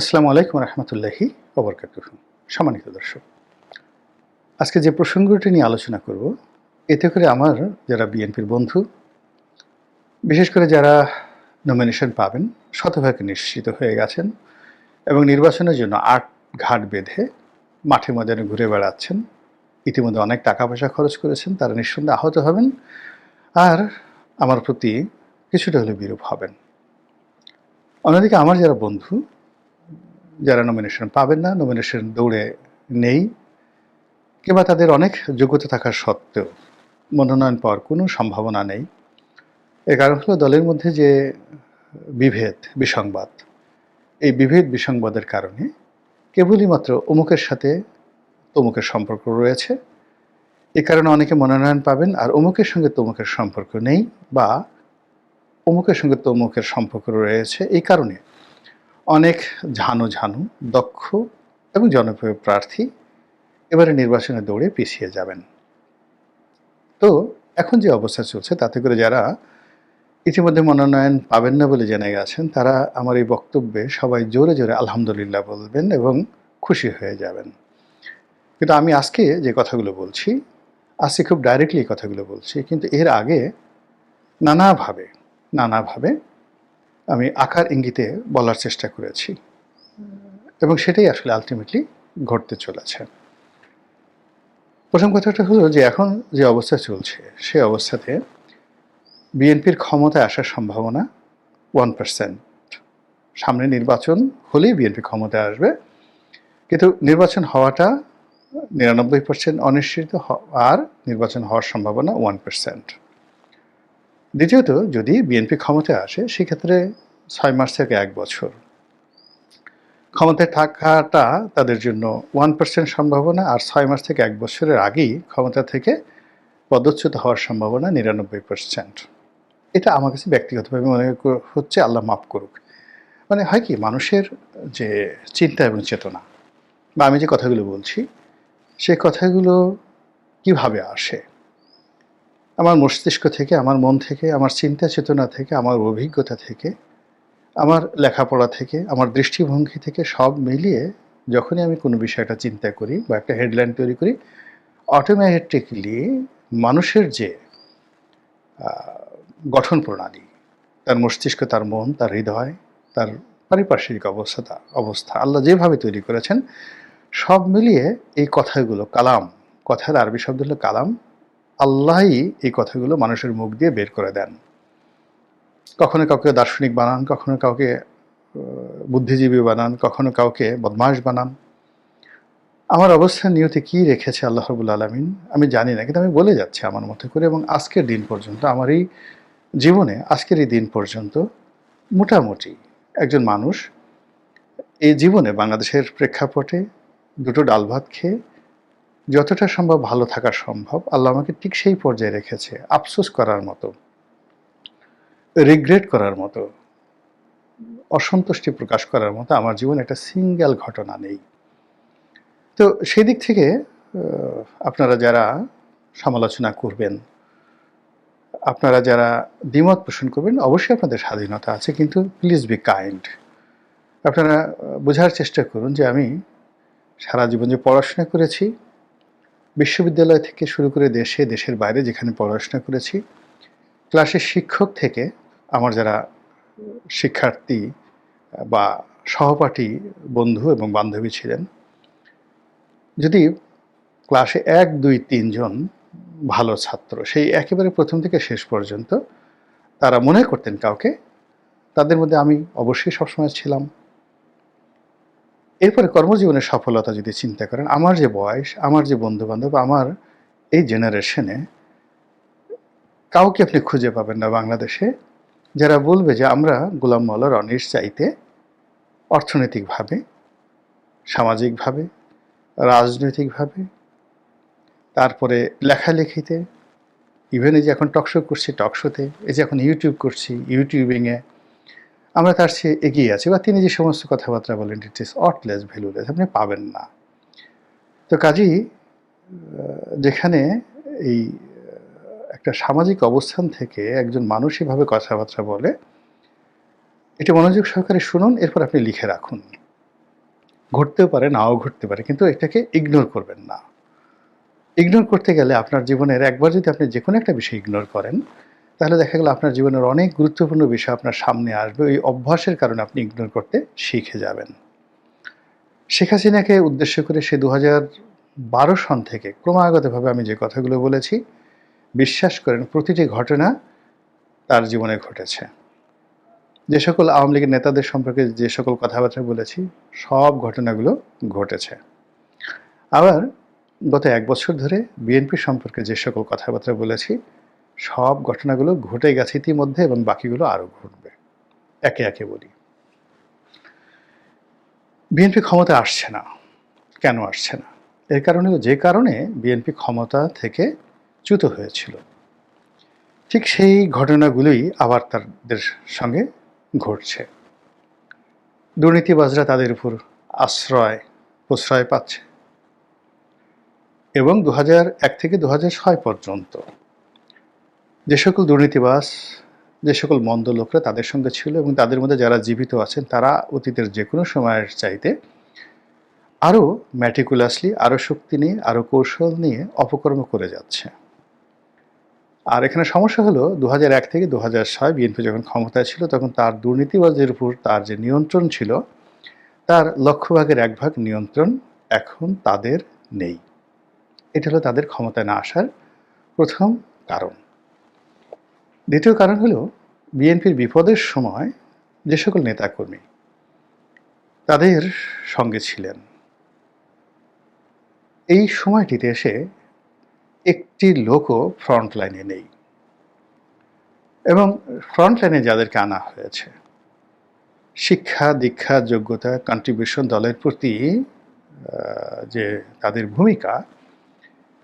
আসসালামু আলাইকুম রহমতুল্লাহি ওবরকাতুহ সম্মানিত দর্শক, আজকে যে প্রসঙ্গটি নিয়ে আলোচনা করব, এতে করে আমার যারা বিএনপির বন্ধু, বিশেষ করে যারা নমিনেশন পাবেন, শতভাগে নিশ্চিত হয়ে গেছেন এবং নির্বাচনের জন্য আট ঘাট বেঁধে মাঠে ময়দানে ঘুরে বেড়াচ্ছেন। ইতিমধ্যে অনেক টাকা পয়সা খরচ করেছেন, তারা নিঃসন্দেহে আহত হবেন আর আমার প্রতি কিছুটা হলে বিরূপ হবেন। অন্যদিকে আমার যারা বন্ধু যারা নমিনেশন পাবেন না নমিনেশন দৌড়ে নেই, কিংবা তাদের অনেক যোগ্যতা থাকার সত্ত্বেও মনোনয়ন পাওয়ার কোনো সম্ভাবনা নেই। এর কারণ হলো দলের মধ্যে যে বিভেদ, বিসংবাদ, এই বিভেদ, বিসংবাদের কারণে কেবলই মাত্র অমুকের সাথে তমুকের সম্পর্ক রয়েছে। এ কারণে অনেকে মনোনয়ন পাবেন আর অমুকের সঙ্গে তমুকের সম্পর্ক নেই বা অমুকের সঙ্গে তমুকের সম্পর্ক রয়েছে। এই কারণে অনেক ঝানু ঝানু, দক্ষ এবং জনপ্রিয় প্রার্থী এবারে নির্বাচনে দৌড়ে পিছিয়ে যাবেন। তো এখন যে অবস্থা চলছে, তাতে করে যারা ইতিমধ্যে মনোনয়ন পাবেন না বলে জেনে গেছেন, তারা আমার এই বক্তব্যে সবাই জোরে জোরে আলহামদুলিল্লাহ বলবেন এবং খুশি হয়ে যাবেন। কিন্তু আমি আজকে যে কথাগুলো বলছি, আজকে খুব ডাইরেক্টলি কথাগুলো বলছি, কিন্তু এর আগে নানাভাবে নানাভাবে আমি আকার ইঙ্গিতে বলার চেষ্টা করেছি। এবং সেটাই আসলে আলটিমেটলি ঘটতে চলেছে। প্রথম কথাটা হলো যে এখন যে অবস্থা চলছে সেই অবস্থাতে বিএনপির ক্ষমতায় আসার সম্ভাবনা ওয়ান পার্সেন্ট। সামনে নির্বাচন হলেই বিএনপি ক্ষমতায় আসবে। কিন্তু নির্বাচন হওয়াটা নিরানব্বই পার্সেন্ট অনিশ্চিত আর নির্বাচন হওয়ার সম্ভাবনা ওয়ান পার্সেন্ট। দ্বিতীয়ত, যদি বিএনপি ক্ষমতায় আসে, সেক্ষেত্রে ছয় মাস থেকে এক বছর। ক্ষমতায় থাকাটা তাদের জন্য ওয়ান পার্সেন্ট সম্ভাবনা, আর ছয় মাস থেকে এক বছরের আগেই ক্ষমতা থেকে পদচ্যুত হওয়ার সম্ভাবনা নিরানব্বই পার্সেন্ট। এটা আমার কাছে ব্যক্তিগতভাবে মনে হচ্ছে আল্লাহ মাফ করুক। মানে হয় কি, মানুষের যে চিন্তা এবং চেতনা, বা আমি যে কথাগুলো বলছি, সে কথাগুলো কীভাবে আসে? আমার মস্তিষ্ক থেকে, আমার মন থেকে, আমার চিন্তা চেতনা থেকে, আমার অভিজ্ঞতা থেকে, আমার লেখাপড়া থেকে, আমার দৃষ্টিভঙ্গি থেকে সব মিলিয়ে যখনই আমি কোনো বিষয়টা চিন্তা করি বা একটা হেডলাইন তৈরি করি অটোমেটিকলি মানুষের যে গঠন প্রণালী, তার মস্তিষ্ক, তার মন, তার হৃদয়, তার পারিপার্শ্বিক অবস্থা অবস্থা, আল্লাহ যেভাবে তৈরি করেছেন, সব মিলিয়ে এই কথাগুলো, কালাম, কথার আরবি শব্দ হলো কালাম আল্লাহই এই কথাগুলো মানুষের মুখ দিয়ে বের করে দেন। কখনো কাউকে দার্শনিক বানান, কখনো কাউকে বুদ্ধিজীবী বানান, কখনো কাউকে বদমাশ বানান। আমার অবস্থান নিয়তে কি রেখেছে আল্লাহ রবুল আলমিন? আমি জানি না, কিন্তু আমি বলে যাচ্ছি আমার মতো করে এবং আজকের দিন পর্যন্ত, আমার এই জীবনে, আজকের এই দিন পর্যন্ত মোটামুটি একজন মানুষ এই জীবনে বাংলাদেশের প্রেক্ষাপটে দুটো ডাল ভাত খেয়ে যতটা সম্ভব ভালো থাকা সম্ভব, আল্লাহ আমাকে ঠিক সেই পর্যায়ে রেখেছে, আফসোস করার মতো রিগ্রেট করার মতো, অসন্তুষ্টি প্রকাশ করার মতো আমার জীবনে একটা সিঙ্গেল ঘটনা নেই। তো সেই দিক থেকে আপনারা যারা সমালোচনা করবেন, আপনারা যারা দ্বিমত পোষণ করবেন, অবশ্যই আপনাদের স্বাধীনতা আছে, কিন্তু প্লিজ বি কাইন্ড আপনারা বোঝার চেষ্টা করুন যে আমি সারা জীবন যে পড়াশোনা করেছি বিশ্ববিদ্যালয় থেকে শুরু করে দেশে, দেশের বাইরে যেখানে পড়াশোনা করেছি, ক্লাসের শিক্ষক থেকে আমার যারা শিক্ষার্থী বা সহপাঠী বন্ধু এবং বান্ধবী ছিলেন, যদি ক্লাসে এক, দুই, তিনজন ভালো ছাত্র, সেই একেবারে প্রথম থেকে শেষ পর্যন্ত তারা মনে করতেন কাউকে, তাদের মধ্যে আমি অবশ্যই সবসময় ছিলাম। এরপরে কর্মজীবনের সফলতা যদি চিন্তা করেন, আমার যে বয়স, আমার যে বন্ধু বান্ধব আমার এই জেনারেশনে কাউকে আপনি খুঁজে পাবেন না বাংলাদেশে। যারা বলবে যে আমরা গোলাম মৌলার অনিশ চাইতে অর্থনৈতিকভাবে, সামাজিকভাবে, রাজনৈতিকভাবে, তারপরে লেখালেখিতে ইভেন এই যে এখন টকশো করছি টকশোতে এই যে এখন ইউটিউব করছি ইউটিউবিংয়ে আমরা তার চেয়ে এগিয়ে আছি বা তিনি যে সমস্ত কথাবার্তা বলেন ইট ইস অটলেস ভ্যালুলেস আপনি পাবেন না। তো কাজেই যেখানে এই একটা সামাজিক অবস্থান থেকে একজন মানুষ কথাবার্তা বলে, এটা মনোযোগ সহকারে শুনুন, এরপর আপনি লিখে রাখুন। ঘটতেও পারে, নাও ঘটতে পারে, কিন্তু এটাকে ইগনোর করবেন না। ইগনোর করতে গেলে আপনার জীবনের, একবার যদি আপনি যে কোনো একটা বিষয় ইগনোর করেন তাহলে দেখা গেল আপনার জীবনের অনেক গুরুত্বপূর্ণ বিষয় আপনার সামনে আসবে। ওই অভ্যাসের কারণে আপনি ইগনোর করতে শিখে যাবেন। শেখ হাসিনাকে উদ্দেশ্য করে সে দু বারো সন থেকে ক্রমাগতভাবে আমি যে কথাগুলো বলেছি, বিশ্বাস করেন প্রতিটি ঘটনা তার জীবনে ঘটেছে। যে সকল আওয়ামী লীগের নেতাদের সম্পর্কে যে সকল কথাবার্তা বলেছি, সব ঘটনাগুলো ঘটেছে। আবার গত এক বছর ধরে বিএনপি সম্পর্কে যে সকল কথাবার্তা বলেছি সব ঘটনাগুলো ঘটে গেছে ইতিমধ্যে এবং বাকিগুলো আরও ঘটবে। একে একে বলি। বিএনপি ক্ষমতা আসছে না। কেন আসছে না? এর কারণে যে কারণে বিএনপি ক্ষমতা থেকে চ্যুত হয়েছিল। ঠিক সেই ঘটনাগুলোই আবার তাদের সঙ্গে ঘটছে। দুর্নীতিবাজরা তাদের উপর আশ্রয়, প্রশ্রয় পাচ্ছে। এবং দু এক থেকে দু পর্যন্ত যে সকল দুর্নীতিবাস যে সকল মন্দ লোকরা তাদের সঙ্গে ছিল এবং তাদের মধ্যে যারা জীবিত আছেন, তারা অতীতের যে কোনো সময়ের চাইতে আরও ম্যাটিকুলাসলি আরও শক্তি নিয়ে আরও কৌশল নিয়ে অপকর্ম করে যাচ্ছে। আর এখানে সমস্যা হলো দু এক থেকে দু ছয় বিএনপি যখন ক্ষমতায় ছিল, তখন তার দুর্নীতিবাজের উপর তার যে নিয়ন্ত্রণ ছিল, তার লক্ষ্যভাগের এক ভাগ নিয়ন্ত্রণ এখন তাদের নেই। এটা হলো তাদের ক্ষমতায় না আসার প্রথম কারণ। দ্বিতীয় কারণ হলো, বিএনপির বিপদের সময় যে সকল নেতাকর্মী, তাদের সঙ্গে ছিলেন। এই সময়টিতে এসে একটি লোকও ফ্রন্ট লাইনে নেই। এবং ফ্রন্ট লাইনে যাদেরকে আনা হয়েছে, শিক্ষা, দীক্ষা, যোগ্যতা কন্ট্রিবিউশন দলের প্রতি যে তাদের ভূমিকা,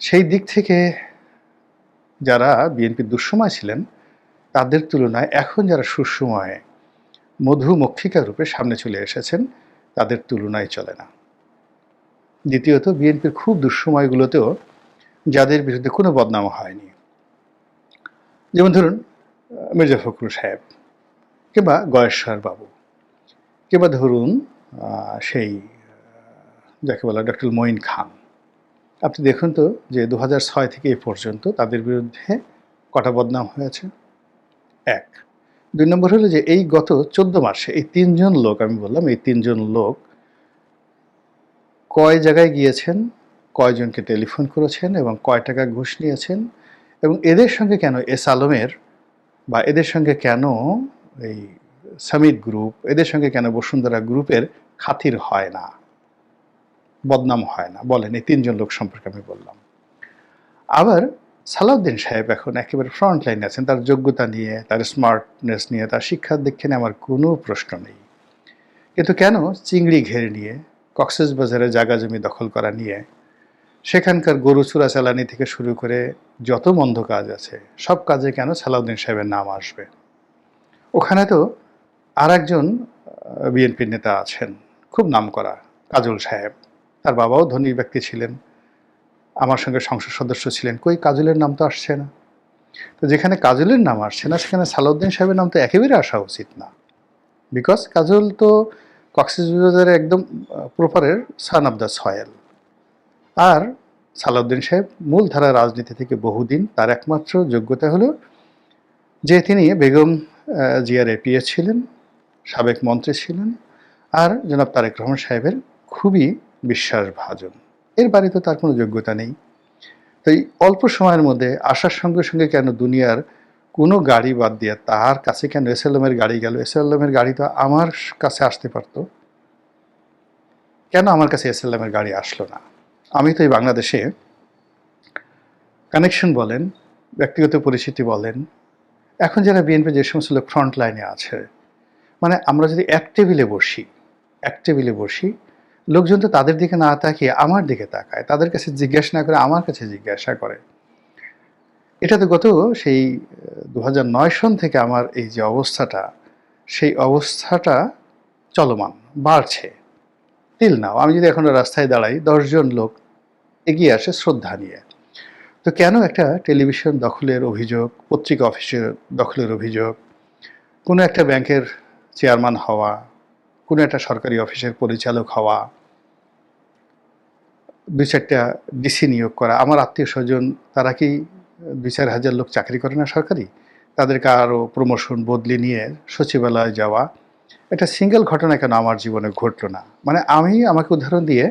সেই দিক থেকে যারা বিএনপির দুঃসময় ছিলেন তাদের তুলনায় এখন যারা সুসময়ে মধুমক্ষিকা রূপে সামনে চলে এসেছেন, তাদের তুলনায় চলে না। দ্বিতীয়ত, বিএনপির খুব দুঃসময়গুলোতেও যাদের বিরুদ্ধে কোনো বদনাম হয়নি। যেমন ধরুন, মির্জা ফখরুল সাহেব কিংবা গয়েশ্বর বাবু কিংবা ধরুন সেই যাকে বলা ডক্টর মঈন খান। আপনি দেখুন তো যে দু থেকে এ পর্যন্ত তাদের বিরুদ্ধে কটা বদনাম হয়েছে। এক। দুই নম্বর হলো যে এই গত চোদ্দ মাসে এই তিনজন লোক, আমি বললাম এই তিনজন লোক কয় জায়গায় গিয়েছেন, কয়জনকে টেলিফোন করেছেন এবং কয় টাকা ঘুষ নিয়েছেন এবং এদের সঙ্গে কেন এস আলমের বা এদের সঙ্গে কেন এই সামিট গ্রুপ, এদের সঙ্গে কেন বসুন্ধরা গ্রুপের খাতির হয় না, বদনাম হয় না, বলেন এই তিনজন লোক সম্পর্কে আমি বললাম। আবার সালাউদ্দিন সাহেব এখন একেবারে ফ্রন্ট লাইনে আছেন। তার যোগ্যতা নিয়ে, তার স্মার্টনেস নিয়ে, তার শিক্ষার দিক নিয়ে আমার কোনো প্রশ্ন নেই। কিন্তু কেন চিংড়ি ঘেরে নিয়ে, কক্সেস বাজারে জায়গা জমি দখল করা নিয়ে, সেখানকার গরু চূড়া চালানি থেকে শুরু করে যত মন্দ কাজ আছে, সব কাজে কেন সালাউদ্দিন সাহেবের নাম আসবে? ওখানে তো আর একজন বিএনপির নেতা আছেন, খুব নাম করা কাজল সাহেব। তার বাবাও ধনী ব্যক্তি ছিলেন। আমার সঙ্গে সংসদ সদস্য ছিলেন। কই, কাজলের নাম তো আসছে না। তো যেখানে কাজলের নাম আসছে না, সেখানে সালাউদ্দিন সাহেবের নাম তো একেবারে আসা উচিত না। বিকজ কাজল তো কক্সবাজারের একদম প্রপারের সান অফ দ্য সয়েল আর সালাউদ্দিন সাহেব মূলধারা রাজনীতি থেকে বহুদিন, তার একমাত্র যোগ্যতা হলো যে তিনি বেগম জিয়ার এপিএ ছিলেন, সাবেক মন্ত্রী ছিলেন, আর জনাব তারেক রহমান সাহেবের খুবই বিশ্বাসভাজন। এর বাড়িতে তার কোনো যোগ্যতা নেই। তাই অল্প সময়ের মধ্যে আসার সঙ্গে সঙ্গে কেন দুনিয়ার কোনো গাড়ি বাদ দিয়ে তার কাছে কেন এসএলএমের গাড়ি গেল? এসএলএমের গাড়ি তো আমার কাছে আসতে পারতো। কেন আমার কাছে এসএলএমের গাড়ি আসলো না? আমি তো এই বাংলাদেশে কানেকশন বলেন, ব্যক্তিগত পরিচিতি বলেন, এখন যারা বিএনপি যে সমস্ত লোক ফ্রন্ট লাইনে আছে মানে আমরা যদি এক টেবিলে বসি, এক টেবিলে বসি লোকজন তো তাদের দিকে না তাকিয়ে আমার দিকে তাকায়, তাদের কাছে জিজ্ঞাসা না করে আমার কাছে জিজ্ঞাসা করে। এটা তো গত সেই দু সন থেকে আমার এই যে অবস্থাটা, সেই অবস্থাটা চলমান, বাড়ছে। তিল নাও, আমি যদি এখন রাস্তায় দাঁড়াই, দশজন লোক এগিয়ে আসে শ্রদ্ধা নিয়ে। তো কেন একটা টেলিভিশন দখলের অভিযোগ, পত্রিকা অফিসের দখলের অভিযোগ, কোনো একটা ব্যাংকের চেয়ারম্যান হওয়া, কোনো একটা সরকারি অফিসের পরিচালক হওয়া দুই চারটা ডিসি নিয়োগ করা। আমার আত্মীয় স্বজন, তারা কি দুই চার হাজার লোক চাকরি করে না সরকারি? তাদেরকে আরও প্রমোশন বদলি নিয়ে সচিবালয়ে যাওয়া। এটা সিঙ্গেল ঘটনা কেন আমার জীবনে ঘটলো না? মানে আমি আমাকে উদাহরণ দিয়ে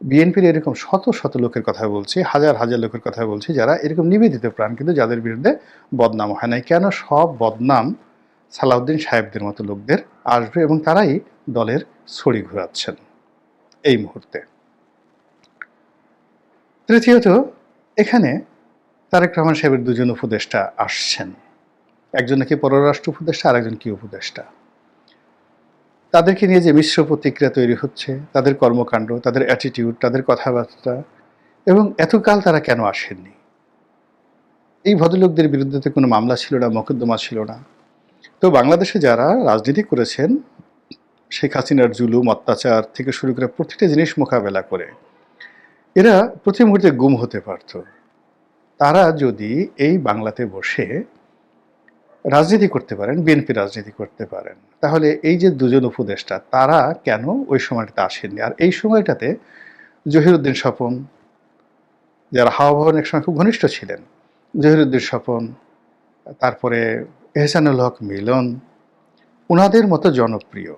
বিএনপির এরকম শত শত লোকের কথা বলছি, হাজার হাজার লোকের কথা বলছি, যারা এরকম নিবেদিত প্রাণ, কিন্তু যাদের বিরুদ্ধে বদনাম হয় নাই। কেন সব বদনাম সালাউদ্দিন সাহেবদের মতো লোকদের আসবে এবং তারাই দলের ছড়ি ঘোরাচ্ছেন? এই মুহূর্তে। তৃতীয়ত, এখানে তারেক রহমান সাহেবের দুজন উপদেষ্টা আসছেন। একজন নাকি পররাষ্ট্র উপদেষ্টা আর একজন কি উপদেষ্টা? তাদেরকে নিয়ে যে মিশ্র প্রতিক্রিয়া তৈরি হচ্ছে, তাদের কর্মকাণ্ড, তাদের অ্যাটিটিউড তাদের কথাবার্তা, এবং এতকাল তারা কেন আসেননি? এই ভদ্রলোকদের বিরুদ্ধে কোনো মামলা ছিল না, মোকদ্দমা ছিল না। তো বাংলাদেশে যারা রাজনীতি করেছেন, শেখ হাসিনার জুলুম, অত্যাচার থেকে শুরু করে প্রতিটা জিনিস মোকাবেলা করে এরা প্রতি মুহূর্তে গুম হতে পারত। তারা যদি এই বাংলাতে বসে রাজনীতি করতে পারেন, বিএনপি রাজনীতি করতে পারেন, তাহলে এই যে দুজন উপদেষ্টা, তারা কেন ওই সময়টাতে আসেননি? আর এই সময়টাতে জহিরুদ্দিন স্বপন, যারা হাওয়া ভবন এক সময় খুব ঘনিষ্ঠ ছিলেন, জহিরুদ্দিন স্বপন, তারপরে এহসানুল হক মিলন ওনাদের মতো জনপ্রিয়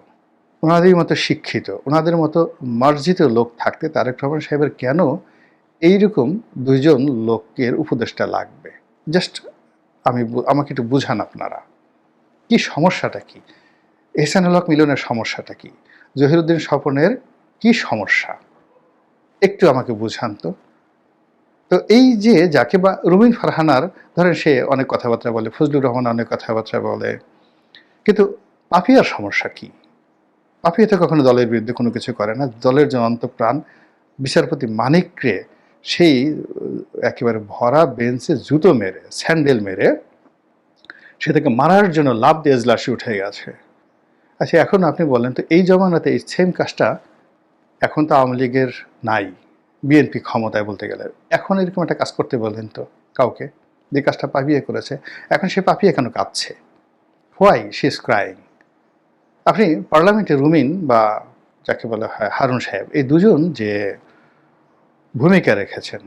ওনাদের মতো শিক্ষিত, ওনাদের মতো মার্জিত লোক থাকতে তারেক রহমান সাহেবের কেন এইরকম দুইজন লোকের উপদেষ্টা লাগবে? জাস্ট আমি আমাকে একটু বুঝান আপনারা। কি সমস্যাটা কি? এহসানুল হক মিলনের সমস্যাটা কি? জহিরুদ্দিন স্বপনের কি সমস্যা? একটু আমাকে বুঝান তো। তো এই যে যাকে বা রুমিন ফারহানার, ধরেন সে অনেক কথাবার্তা বলে, ফজলুর রহমান অনেক কথাবার্তা বলে, কিন্তু পাপিয়ার সমস্যা কি? পাপিয়া তো কখনো দলের বিরুদ্ধে কোনো কিছু করে না। দলের যে অন্তপ্রাণ, বিচারপতি মানিককে সেই একেবারে ভরা বেঞ্চে জুতো মেরে, স্যান্ডেল মেরে, সে তাকে মারার জন্য লাভ দিয়ে এজলাসে উঠে গেছে। আচ্ছা এখন আপনি বলেন তো, এই জমানাতে এই সেম কাজটা এখন তো আওয়ামী লীগের নাই, বিএনপি ক্ষমতায় বলতে গেলে। এখন এরকম একটা কাজ করতে বলেন তো, কাউকে? যে কাজটা পাপিয়ে করেছে। এখন সে পাপিয়ে কেন কাঁদছে? হোয়াই শি ইজ ক্রাইং আপনি পার্লামেন্টে রুমিন বা যাকে বলা হয় হারুন সাহেব, এই দুজন যে ভূমিকা রেখেছেন,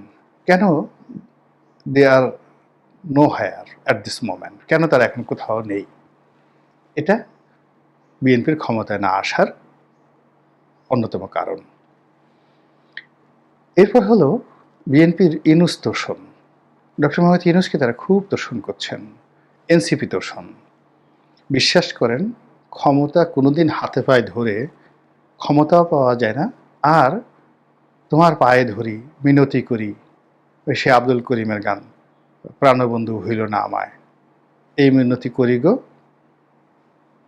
কেন they are no here at this moment? কেন তারা এখন কোথাও নেই? এটা বিএনপির ক্ষমতায় না আসার অন্যতম কারণ। এরপর হলো বিএনপির ইনুস তোষণ। ডক্টর মোহাম্মদ ইনুসকে তারা খুব তোষণ করছেন, এনসিপি তোষণ। বিশ্বাস করেন ক্ষমতা কোনোদিন হাতে পায়ে ধরে ক্ষমতাও পাওয়া যায় না। আর তোমার পায়ে ধরি, মিনতি করি, সে আব্দুল করিমের গান। প্রাণবন্ধু হইল না আমায়। এই মিনতি করি গো,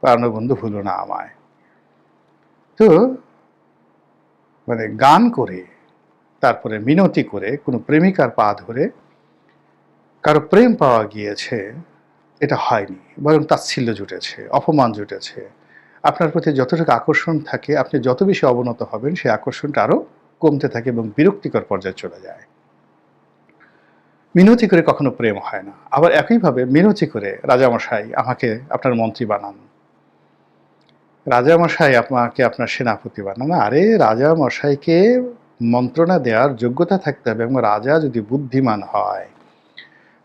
প্রাণবন্ধু হইল না আমায়। তো মানে গান করে, তারপরে মিনতি করে, কোনো প্রেমিকার পা ধরে, কারও প্রেম পাওয়া গিয়েছে এটা হয়নি, বরং তাচ্ছিল্য জুটেছে, অপমান জুটেছে। আপনার প্রতি যতটুকু আকর্ষণ থাকে, আপনি যত বেশি অবনত হবেন, সেই আকর্ষণটা আরও কমতে থাকে এবং বিরক্তিকর পর্যায়ে চলে যায়। মিনতি করে কখনো প্রেম হয় না। আবার একইভাবে মিনতি করে, রাজামশাই, আমাকে আপনার মন্ত্রী বানান। রাজামশাই আপনাকে আপনার সেনাপতি বানান। আরে, রাজামশাইকে মন্ত্রণা দেওয়ার যোগ্যতা থাকতে হবে এবং রাজা যদি বুদ্ধিমান হয়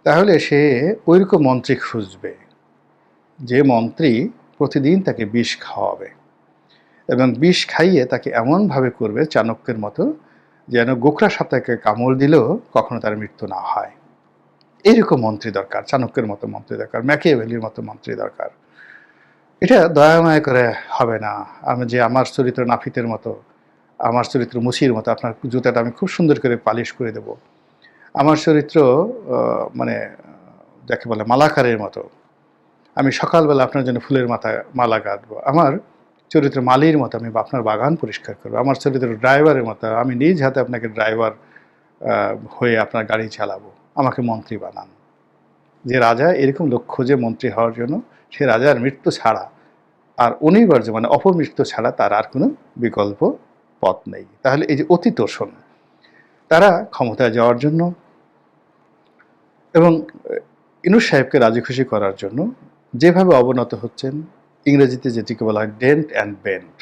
তাহলে সে ওইরকম মন্ত্রী খুঁজবে, যে মন্ত্রী প্রতিদিন তাকে বিষ খাওয়াবে এবং বিষ খাইয়ে তাকে এমনভাবে করবে চাণক্যের মতো যেন গোখরা সাপটাকে কামড় দিলেও কখনো তার মৃত্যু না হয়। এইরকম মন্ত্রী দরকার, চাণক্যের মতো মন্ত্রী দরকার ম্যাকিয়াভেলির মতো মন্ত্রী দরকার। এটা দয়াময় করে হবে না। আমি যে আমার চরিত্র নাফিতের মতো, আমার চরিত্র মুসির মতো, আপনার জুতাটা আমি খুব সুন্দর করে পালিশ করে দেব। আমার চরিত্র মানে যাকে বলে মালাকারের মতো। আমি সকালবেলা আপনার জন্য ফুলের মাথায় মালা গাঁথবো। আমার চরিত্র মালির মতো, আমি আপনার বাগান পরিষ্কার করব। আমার চরিত্র ড্রাইভারের মতো, আমি নিজ হাতে আপনাকে ড্রাইভার হয়ে আপনার গাড়ি চালাবো। আমাকে মন্ত্রী বানান। যে রাজা এরকম লক্ষ্য যে মন্ত্রী হওয়ার জন্য, সে রাজার মৃত্যু ছাড়া আর অনিবার্য মানে অপমৃত্যু ছাড়া তার আর কোনো বিকল্প পথ নেই। তাহলে এই যে অতি তোষণ তারা ক্ষমতায় যাওয়ার জন্য এবং ইনুস সাহেবকে রাজি খুশি করার জন্য যেভাবে অবনত হচ্ছেন, ইংরেজিতে যেটিকে বলা হয় ডেন্ট অ্যান্ড বেন্ট।